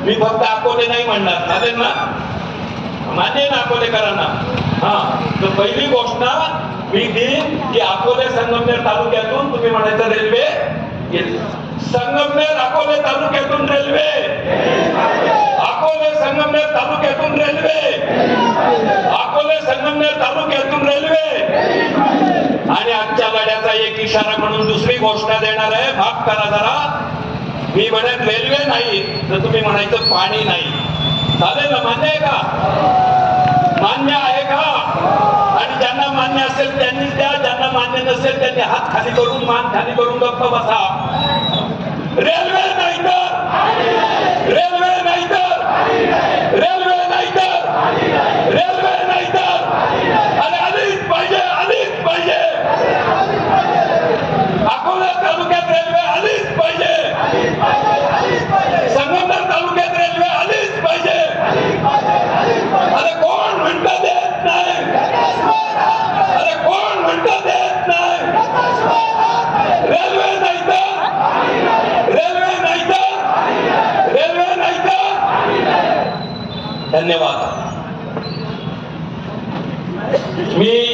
मी फक्त अकोले नाही म्हणणार. चालेल ना? मान्य ना अकोलेकरांना? हा. तर पहिली घोषणा मी देईन की अकोले संगमनेर तालुक्यातून तुम्ही म्हणायचं रेल्वे संगमनेर अकोले तालुक्यातून रेल्वे अकोले संगमनेर तालुक्यातून रेल्वे अकोले संगमनेर तालुक्यातून रेल्वे आणि आजच्या लढ्याचा एक इशारा म्हणून दुसरी घोषणा देणार आहे. माफ करा जरा. मी म्हणेन रेल्वे नाही तर तुम्ही म्हणायचं पाणी नाही. चालेल ना मान्य आहे का? मान्य आहे का? आणि ज्यांना मान्य असेल त्यांनीच द्या ज्यांना मान्य नसेल त्यांनी हात खाली करून मान खाली करून गप्प बसा. रेल्वे धन्यवाद. मी